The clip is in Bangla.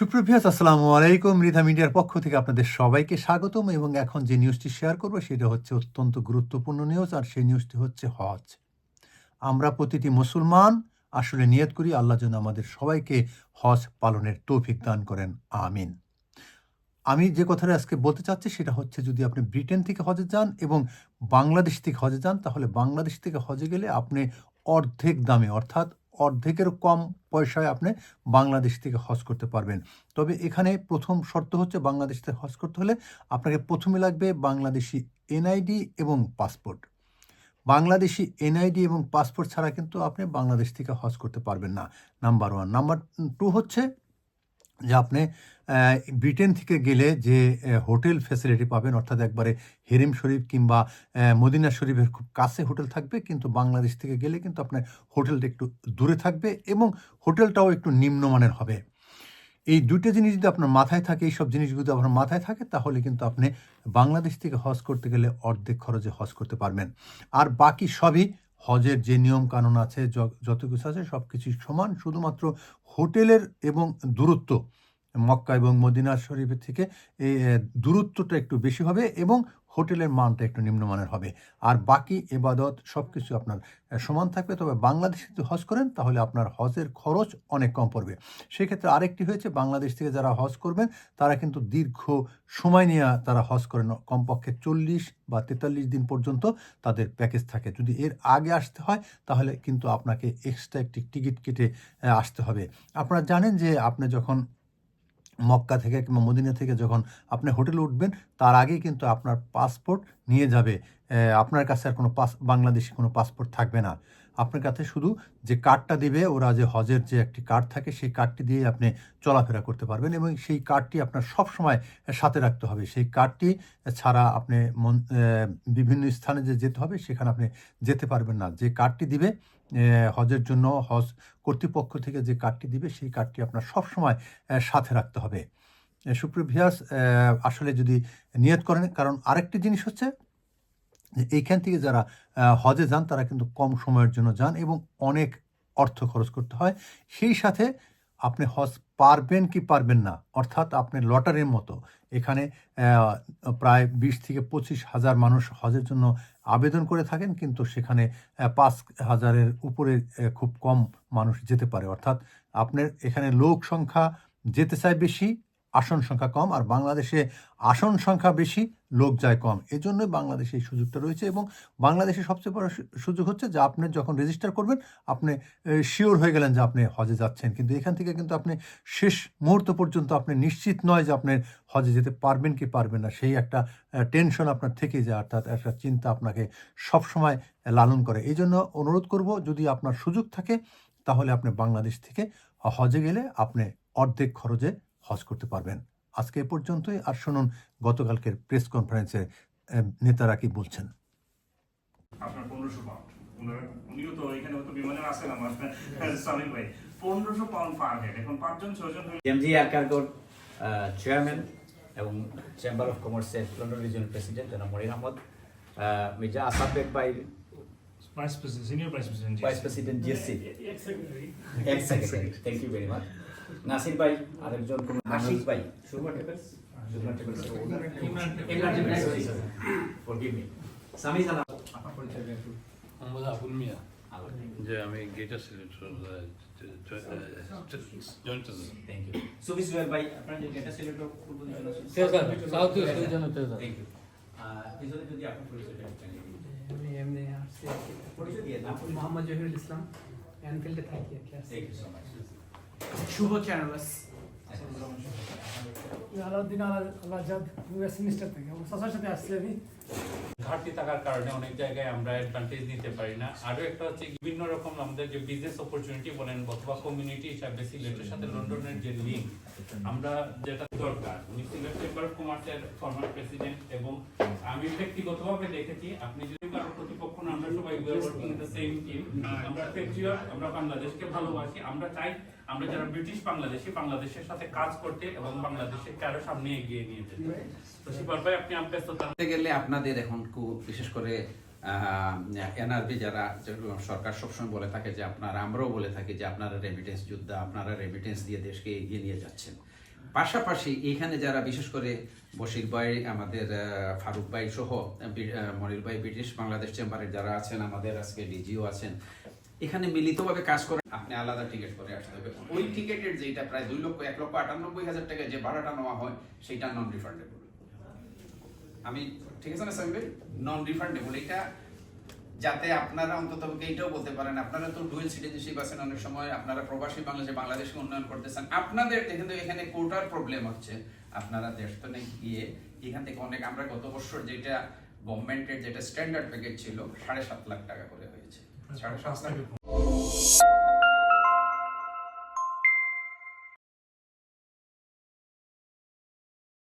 সুপ্রভিয়াস আসসালামু আলাইকুম। রিধা মিডিয়ার পক্ষ থেকে আপনাদের সবাইকে স্বাগতম এবং এখন যে নিউজটি শেয়ার করব সেটা হচ্ছে অত্যন্ত গুরুত্বপূর্ণ নিউজ আর সেই নিউজটি হচ্ছে হজ। আমরা প্রতিটি মুসলমান আসলে নিয়ত করি, আল্লাহ যেন আমাদের সবাইকে হজ পালনের তৌফিক দান করেন, আমিন। আমি যে কথাটা আজকে বলতে চাচ্ছি সেটা হচ্ছে যদি আপনি ব্রিটেন থেকে হজে যান এবং বাংলাদেশ থেকে হজে যান, তাহলে বাংলাদেশ থেকে হজে গেলে আপনি অর্ধেক দামে, অর্থাৎ অর্ধেকের কম পয়সায় আপনি বাংলাদেশ থেকে হজ করতে পারবেন। তবে এখানে প্রথম শর্ত হচ্ছে বাংলাদেশ থেকে হজ করতে হলে আপনাকে প্রথমে লাগবে বাংলাদেশি এনআইডি এবং পাসপোর্ট। বাংলাদেশি এনআইডি এবং পাসপোর্ট ছাড়া কিন্তু আপনি বাংলাদেশ থেকে হজ করতে পারবেন না। Number one. নাম্বার টু হচ্ছে যে আপনি ব্রিটেন থেকে গেলে যে হোটেল ফ্যাসিলিটি পাবেন, অর্থাৎ একবারে হেরিম শরীফ কিংবা মদিনা শরীফের খুব কাছে হোটেল থাকবে, কিন্তু বাংলাদেশ থেকে গেলে কিন্তু আপনার হোটেলটা একটু দূরে থাকবে এবং হোটেলটাও একটু নিম্নমানের হবে। এই দুটো জিনিস যদি আপনার মাথায় থাকে এই সব জিনিস যদি আপনার মাথায় থাকে, তাহলে কিন্তু আপনি বাংলাদেশ থেকে হজ করতে গেলে অর্ধেক খরচে হজ করতে পারবেন। আর বাকি সবই হজের যে নিয়ম কানুন আছে, যত কিছু আছে সব কিছুই সমান। শুধুমাত্র হোটেলের এবং দূরত্ব মক্কা এবং মদিনা শরীফের থেকে এই দূরত্বটা একটু বেশি হবে এবং হোটেলের মানটা একটু নিম্নমানের হবে। আর বাকি এবাদত সব কিছু আপনার সমান থাকবে। তবে বাংলাদেশে যদি হজ করেন, তাহলে আপনার হজের খরচ অনেক কম পড়বে। সেক্ষেত্রে আরেকটি হয়েছে, বাংলাদেশ থেকে যারা হজ করবেন, তারা কিন্তু দীর্ঘ সময় নিয়ে তারা হজ করেন। কমপক্ষে চল্লিশ বা তেতাল্লিশ দিন পর্যন্ত তাদের প্যাকেজ থাকে। যদি এর আগে আসতে হয়, তাহলে কিন্তু আপনাকে এক্সট্রা একটি টিকিট কেটে আসতে হবে। আপনারা জানেন যে আপনি যখন মক্কা থেকে কিংবা মদিনা থেকে যখন আপনি হোটেলে উঠবেন, তার আগেই কিন্তু আপনার পাসপোর্ট নিয়ে যাবে। আপনার কাছে আর কোনো পাস, বাংলাদেশি কোনো পাসপোর্ট থাকবে না। আপনার কাছে শুধু যে কার্ডটা দিবে ওরা যে হজের যে একটি কার্ড থাকে সেই কার্ডটি দিয়ে আপনি চলাফেরা করতে পারবেন এবং সেই কার্ডটি আপনার সব সময় সাথে রাখতে হবে। সেই কার্ডটি ছাড়া আপনি বিভিন্ন স্থানে যে যেতে হবে সেখানে আপনি যেতে পারবেন না। যে কার্ডটি দিবে হজের জন্য হজ কর্তৃপক্ষ থেকে যে কার্ডটি দিবে সেই কার্ডটি আপনার সব সময় সাথে রাখতে হবে। আহ, সুপ্রিয় ভিয়াস আসলে যদি নিয়ত করেন কারণ আরেকটি জিনিস হচ্ছে এইখান থেকে যারা হজে যান, তারা কিন্তু কম সময়ের জন্য যান এবং অনেক অর্থ খরচ করতে হয়। সেই সাথে আপনি হজ পারবেন কি পারবেন না, অর্থাৎ আপনি লটারির মতো। এখানে প্রায় বিশ থেকে পঁচিশ হাজার মানুষ হজের জন্য আবেদন করে থাকেন, কিন্তু সেখানে পাঁচ হাজারের উপরে খুব কম মানুষ যেতে পারে। অর্থাৎ আপনার এখানে লোক সংখ্যা যেতে চায় বেশি আসন সংখ্যা কম আর বাংলাদেশে আসন সংখ্যা বেশি, লোক যায় কম। এই এজন্যই বাংলাদেশে এই সুযোগটা রয়েছে এবং বাংলাদেশে সবচেয়ে বড় সুযোগ হচ্ছে যে আপনি যখন রেজিস্টার করবেন, আপনি শিওর হয়ে গেলেন যে আপনি হজে যাচ্ছেন। কিন্তু এখান থেকে কিন্তু আপনি শেষ মুহূর্ত পর্যন্ত আপনি নিশ্চিত নয় যে আপনি হজে যেতে পারবেন কি পারবেন না। সেই একটা টেনশন আপনার থেকে যায়, অর্থাৎ একটা চিন্তা আপনাকে সবসময় লালন করে। এই জন্য অনুরোধ করব, যদি আপনার সুযোগ থাকে, তাহলে আপনি বাংলাদেশ থেকে হজে গেলে আপনি অর্ধেক খরচে হজ করতে পারবেন। আজকে এ পর্যন্তই আর শুনুন গতকালকের প্রেস কনফারেন্সে নেতারা কি বলছেন। আপনার পনেরোশো পাউন্ড উনারা- উনিও তো এখানে তো বিমানের আসেন আমার। সামিল ভাই পনেরোশো পাউন্ড পার হেড এখন পাঁচজন ছজন এমজি এয়ার কার্গোর চেয়ারম্যান এবং চেম্বার অফ কমার্সের লন্ডন রিজনাল প্রেসিডেন্ট জনাব মনির আহমদ আহ, মির্জা আসাদ বেগ ভাই vice president senior vice president vice president GSC ex secretary thank you very much Nasir ভাই আরেকজন কোন আশিক ভাই। সুরমা টেপেলস সুরমা টেপেলস ইমরান টেপেলস ফরগিভ মি সামি সালাম আপনার পরিচয় দেন মোহাম্মদ আবুল মিয়া। যে আমি গেটার সিলেক্টর জয়েন্ট থ্যাংক ইউ সুবি সুহেল ভাই আপনার যে ডেটা সিলেক্টর পজিশন সাউথ রিজনে থ্যাংক ইউ পিছনে যদি পরিচয়টা। আমি এমনি আসছি পরিচয় দিয়ে নাম মোহাম্মদ জহিরুল ইসলাম। অ্যানফিল্ডে থাকি। Thank you so much Çuba kermes. Alauddin Alazad US minister থেকে। আমার চাচার সাথে আসছি আমি। ঘাটতি থাকার কারণে অনেক জায়গায় আমরা অ্যাডভান্টেজ নিতে পারি না। আরও একটা হচ্ছে বিভিন্ন রকম আমাদের যে বিজনেস অপরচুনিটি বলেন অথবা কমিউনিটি হিসাবে সিলেটের সাথে লন্ডনের যে লিঙ্ক আমরা যেটা দরকার উনি সিলেট চেম্বার অফ কমার্সের ফর্মার প্রেসিডেন্ট এবং আমি ব্যক্তিগতভাবে দেখেছি আপনি যদি কারও প্রতিপক্ষ না আমরা সবাই working in the same team আমরা পেট্রিয়ট আমরা বাংলাদেশকে ভালোবাসি। আমরা চাই আমরা যারা ব্রিটিশ বাংলাদেশি বাংলাদেশের সাথে কাজ করতে এবং আরও সামনে এগিয়ে নিয়ে যেতে। তো শিবর ভাই আপনি গেলে আপনাদের এখন খুব বিশেষ করে এনআরবি যারা সরকার সবসময় বলে থাকে যে আপনারা আমরাও বলে থাকি যে আপনারা রেমিটেন্স যোদ্ধা আপনারা রেমিটেন্স দিয়ে দেশকে এগিয়ে নিয়ে যাচ্ছেন। পাশাপাশি এখানে যারা বিশেষ করে বশির ভাই আমাদের আহ, ফারুক ভাই সহ মনির ভাই ব্রিটিশ বাংলাদেশ চেম্বারের যারা আছেন আমাদের আজকে ডিজিও আছেন এখানে মিলিতভাবে কাজ করে আপনি আলাদা টিকিট করে আসতে হবে। ওই টিকিটের যেটা প্রায় দুই লক্ষ এক লক্ষ আটানব্বই হাজার টাকা যে ভাড়াটা নেওয়া হয় সেটা নন রিফান্ডেবল আমি ঠিক আছে না সামি নন রিফান্ডেবল এটা যাতে আপনারা অন্তত এইটাও বলতে পারেন আপনারা তো ডুয়েল সিটিজেনশিপ আছেন অনেক সময় আপনারা প্রবাসী বাংলাদেশে বাংলাদেশকে উন্নয়ন করতেছেন। আপনাদের কিন্তু এখানে কোটার প্রবলেম হচ্ছে। আপনারা দেশ তো নেই গিয়ে এখান থেকে অনেক আমরা গত বছর যেটা গভর্নমেন্টের যেটা স্ট্যান্ডার্ড প্যাকেজ ছিল সাড়ে সাত লাখ টাকা করে হয়েছে। সাড়ে সাত লাখ